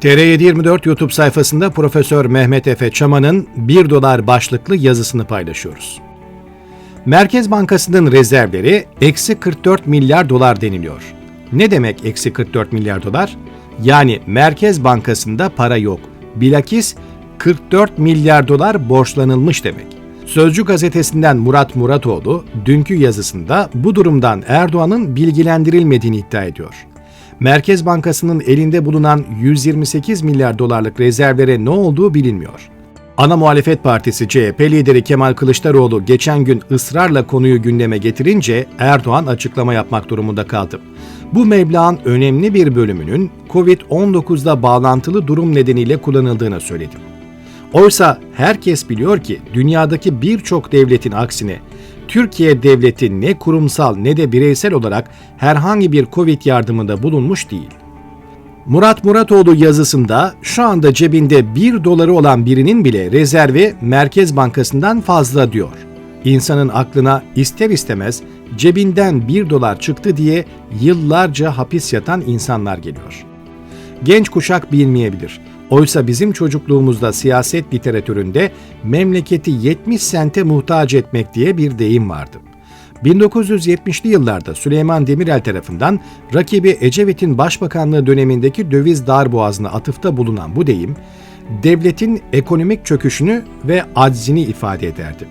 TR724 YouTube sayfasında Profesör Mehmet Efe Çaman'ın 1 dolar başlıklı yazısını paylaşıyoruz. Merkez Bankası'nın rezervleri eksi 44 milyar dolar deniliyor. Ne demek eksi 44 milyar dolar? Yani Merkez Bankası'nda para yok. Bilakis 44 milyar dolar borçlanılmış demek. Sözcü gazetesinden Murat Muratoğlu dünkü yazısında bu durumdan Erdoğan'ın bilgilendirilmediğini iddia ediyor. Merkez Bankası'nın elinde bulunan 128 milyar dolarlık rezervlere ne olduğu bilinmiyor. Ana muhalefet partisi CHP lideri Kemal Kılıçdaroğlu geçen gün ısrarla konuyu gündeme getirince Erdoğan açıklama yapmak durumunda kaldı. Bu meblağın önemli bir bölümünün Covid-19'da bağlantılı durum nedeniyle kullanıldığını söyledi. Oysa herkes biliyor ki dünyadaki birçok devletin aksine Türkiye devleti ne kurumsal ne de bireysel olarak herhangi bir Covid yardımında bulunmuş değil. Murat Muratoğlu yazısında şu anda cebinde 1 doları olan birinin bile rezervi Merkez Bankası'ndan fazla diyor. İnsanın aklına ister istemez cebinden 1 dolar çıktı diye yıllarca hapis yatan insanlar geliyor. Genç kuşak bilmeyebilir. Oysa bizim çocukluğumuzda siyaset literatüründe memleketi 70 sente muhtaç etmek diye bir deyim vardı. 1970'li yıllarda Süleyman Demirel tarafından rakibi Ecevit'in başbakanlığı dönemindeki döviz darboğazına atıfta bulunan bu deyim, devletin ekonomik çöküşünü ve aczini ifade ederdi.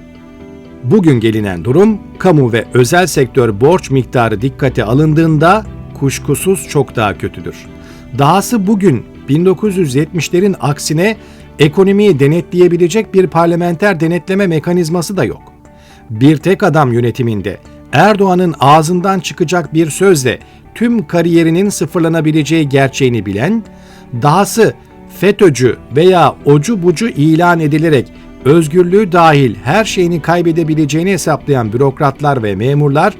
Bugün gelinen durum, kamu ve özel sektör borç miktarı dikkate alındığında kuşkusuz çok daha kötüdür. Dahası bugün 1970'lerin aksine ekonomiyi denetleyebilecek bir parlamenter denetleme mekanizması da yok. Bir tek adam yönetiminde Erdoğan'ın ağzından çıkacak bir sözle tüm kariyerinin sıfırlanabileceği gerçeğini bilen, dahası FETÖ'cü veya ocu bucu ilan edilerek özgürlüğü dahil her şeyini kaybedebileceğini hesaplayan bürokratlar ve memurlar,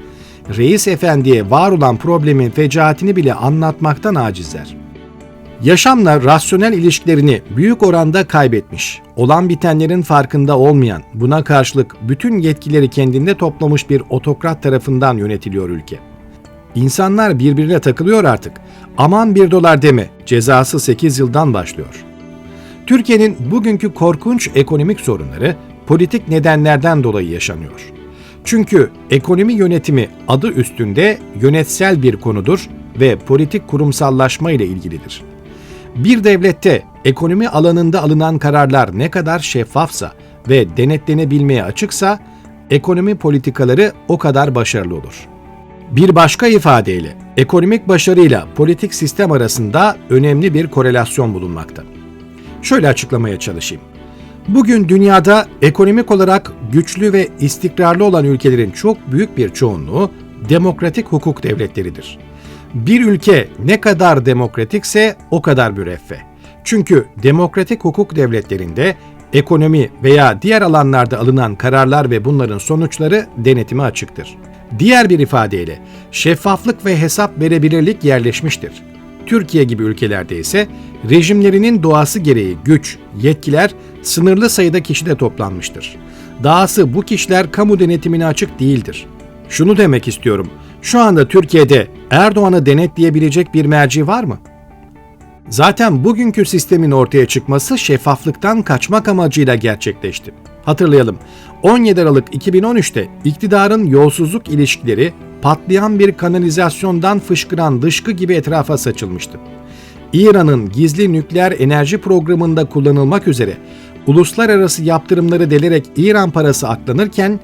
reis efendiye var olan problemin fecaatini bile anlatmaktan acizler. Yaşamla rasyonel ilişkilerini büyük oranda kaybetmiş, olan bitenlerin farkında olmayan, buna karşılık bütün yetkileri kendinde toplamış bir otokrat tarafından yönetiliyor ülke. İnsanlar birbirine takılıyor artık. Aman bir dolar deme, cezası 8 yıldan başlıyor. Türkiye'nin bugünkü korkunç ekonomik sorunları politik nedenlerden dolayı yaşanıyor. Çünkü ekonomi yönetimi adı üstünde yönetsel bir konudur ve politik kurumsallaşma ile ilgilidir. Bir devlette ekonomi alanında alınan kararlar ne kadar şeffafsa ve denetlenebilmeye açıksa ekonomi politikaları o kadar başarılı olur. Bir başka ifadeyle ekonomik başarıyla politik sistem arasında önemli bir korelasyon bulunmakta. Şöyle açıklamaya çalışayım. Bugün dünyada ekonomik olarak güçlü ve istikrarlı olan ülkelerin çok büyük bir çoğunluğu demokratik hukuk devletleridir. Bir ülke ne kadar demokratikse o kadar müreffeh. Çünkü demokratik hukuk devletlerinde ekonomi veya diğer alanlarda alınan kararlar ve bunların sonuçları denetime açıktır. Diğer bir ifadeyle şeffaflık ve hesap verebilirlik yerleşmiştir. Türkiye gibi ülkelerde ise rejimlerinin doğası gereği güç, yetkiler sınırlı sayıda kişide toplanmıştır. Dahası bu kişiler kamu denetimine açık değildir. Şunu demek istiyorum. Şu anda Türkiye'de Erdoğan'ı denetleyebilecek bir merci var mı? Zaten bugünkü sistemin ortaya çıkması şeffaflıktan kaçmak amacıyla gerçekleşti. Hatırlayalım, 17 Aralık 2013'te iktidarın yolsuzluk ilişkileri patlayan bir kanalizasyondan fışkıran dışkı gibi etrafa saçılmıştı. İran'ın gizli nükleer enerji programında kullanılmak üzere uluslararası yaptırımları delerek İran parası aklanırken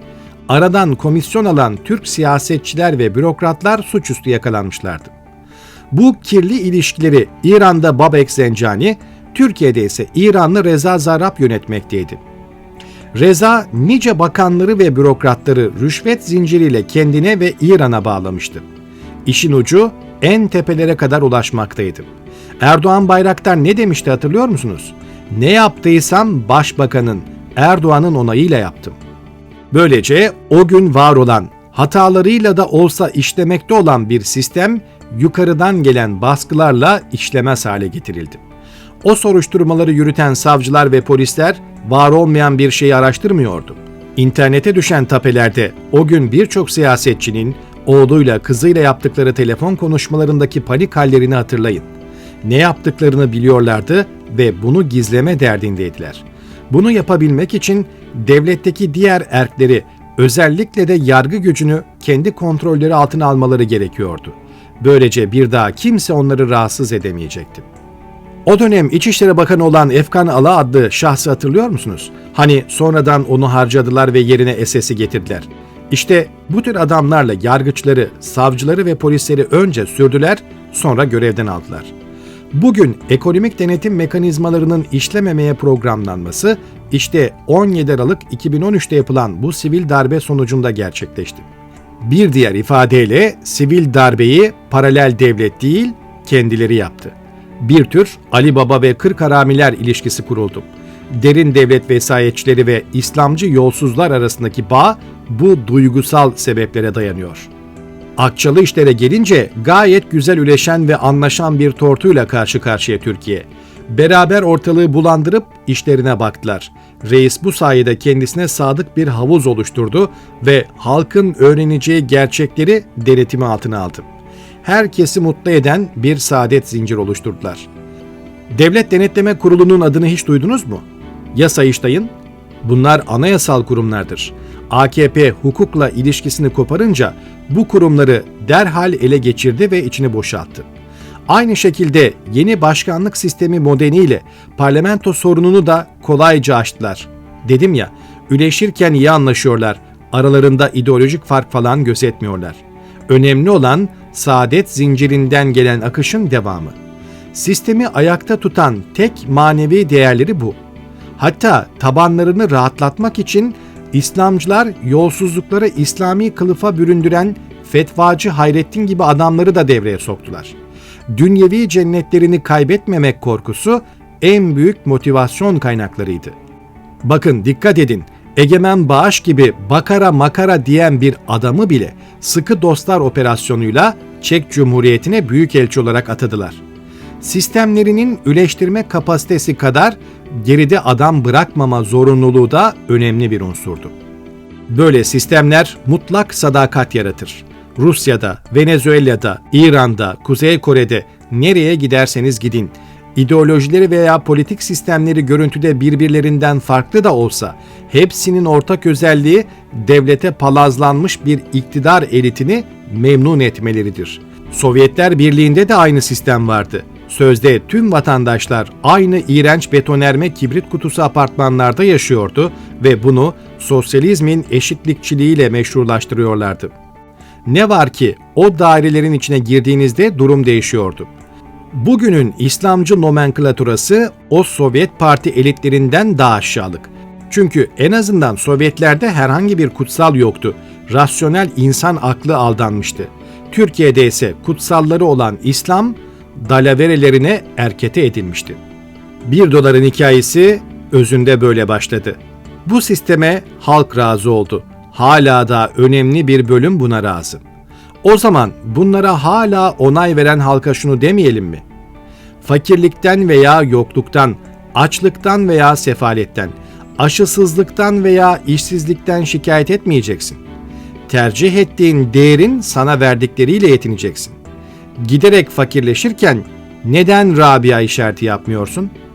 aradan komisyon alan Türk siyasetçiler ve bürokratlar suçüstü yakalanmışlardı. Bu kirli ilişkileri İran'da Babek Zencani, Türkiye'de ise İranlı Reza Zarrab yönetmekteydi. Reza nice bakanları ve bürokratları rüşvet zinciriyle kendine ve İran'a bağlamıştı. İşin ucu en tepelere kadar ulaşmaktaydı. Erdoğan Bayraktar ne demişti hatırlıyor musunuz? Ne yaptıysam başbakanın, Erdoğan'ın onayıyla yaptım. Böylece o gün var olan, hatalarıyla da olsa işlemekte olan bir sistem yukarıdan gelen baskılarla işlemez hale getirildi. O soruşturmaları yürüten savcılar ve polisler var olmayan bir şeyi araştırmıyordu. İnternete düşen tapelerde o gün birçok siyasetçinin oğluyla kızıyla yaptıkları telefon konuşmalarındaki panik hallerini hatırlayın. Ne yaptıklarını biliyorlardı ve bunu gizleme derdindeydiler. Bunu yapabilmek için devletteki diğer erkleri özellikle de yargı gücünü kendi kontrolleri altına almaları gerekiyordu. Böylece bir daha kimse onları rahatsız edemeyecekti. O dönem İçişleri Bakanı olan Efkan Ala adlı şahsı hatırlıyor musunuz? Hani sonradan onu harcadılar ve yerine SS'i getirdiler. İşte bu tür adamlarla yargıçları, savcıları ve polisleri önce sürdüler, sonra görevden aldılar. Bugün ekonomik denetim mekanizmalarının işlememeye programlanması işte 17 Aralık 2013'te yapılan bu sivil darbe sonucunda gerçekleşti. Bir diğer ifadeyle sivil darbeyi paralel devlet değil, kendileri yaptı. Bir tür Ali Baba ve Kırk Haramiler ilişkisi kuruldu. Derin devlet vesayetçileri ve İslamcı yolsuzlar arasındaki bağ bu duygusal sebeplere dayanıyor. Akçalı işlere gelince gayet güzel üleşen ve anlaşan bir tortuyla karşı karşıya Türkiye. Beraber ortalığı bulandırıp işlerine baktılar. Reis bu sayede kendisine sadık bir havuz oluşturdu ve halkın öğreneceği gerçekleri denetimi altına aldı. Herkesi mutlu eden bir saadet zincir oluşturdular. Devlet Denetleme Kurulu'nun adını hiç duydunuz mu? Ya Sayıştay'ın? Bunlar anayasal kurumlardır. AKP hukukla ilişkisini koparınca bu kurumları derhal ele geçirdi ve içini boşalttı. Aynı şekilde yeni başkanlık sistemi modeliyle parlamento sorununu da kolayca aştılar. Dedim ya, üleşirken iyi anlaşıyorlar, aralarında ideolojik fark falan gözetmiyorlar. Önemli olan saadet zincirinden gelen akışın devamı. Sistemi ayakta tutan tek manevi değerleri bu. Hatta tabanlarını rahatlatmak için İslamcılar yolsuzlukları İslami kılıfa büründüren fetvacı Hayrettin gibi adamları da devreye soktular. Dünyevi cennetlerini kaybetmemek korkusu en büyük motivasyon kaynaklarıydı. Bakın dikkat edin. Egemen Bağış gibi bakara makara diyen bir adamı bile sıkı dostlar operasyonuyla Çek Cumhuriyeti'ne büyükelçi olarak atadılar. Sistemlerinin üleştirme kapasitesi kadar geride adam bırakmama zorunluluğu da önemli bir unsurdu. Böyle sistemler mutlak sadakat yaratır. Rusya'da, Venezuela'da, İran'da, Kuzey Kore'de nereye giderseniz gidin, ideolojileri veya politik sistemleri görüntüde birbirlerinden farklı da olsa hepsinin ortak özelliği devlete palazlanmış bir iktidar elitini memnun etmeleridir. Sovyetler Birliği'nde de aynı sistem vardı. Sözde tüm vatandaşlar aynı iğrenç betonerme kibrit kutusu apartmanlarda yaşıyordu ve bunu sosyalizmin eşitlikçiliğiyle meşrulaştırıyorlardı. Ne var ki o dairelerin içine girdiğinizde durum değişiyordu. Bugünün İslamcı nomenklaturası o Sovyet Parti elitlerinden daha aşağılık. Çünkü en azından Sovyetlerde herhangi bir kutsal yoktu. Rasyonel insan aklı aldanmıştı. Türkiye'de ise kutsalları olan İslam, dalaverelerine erkete edilmişti. Bir doların hikayesi özünde böyle başladı. Bu sisteme halk razı oldu. Hala da önemli bir bölüm buna razı. O zaman bunlara hala onay veren halka şunu demeyelim mi? Fakirlikten veya yokluktan, açlıktan veya sefaletten, aşısızlıktan veya işsizlikten şikayet etmeyeceksin. Tercih ettiğin değerin sana verdikleriyle yetineceksin. Giderek fakirleşirken neden Rabia işareti yapmıyorsun?''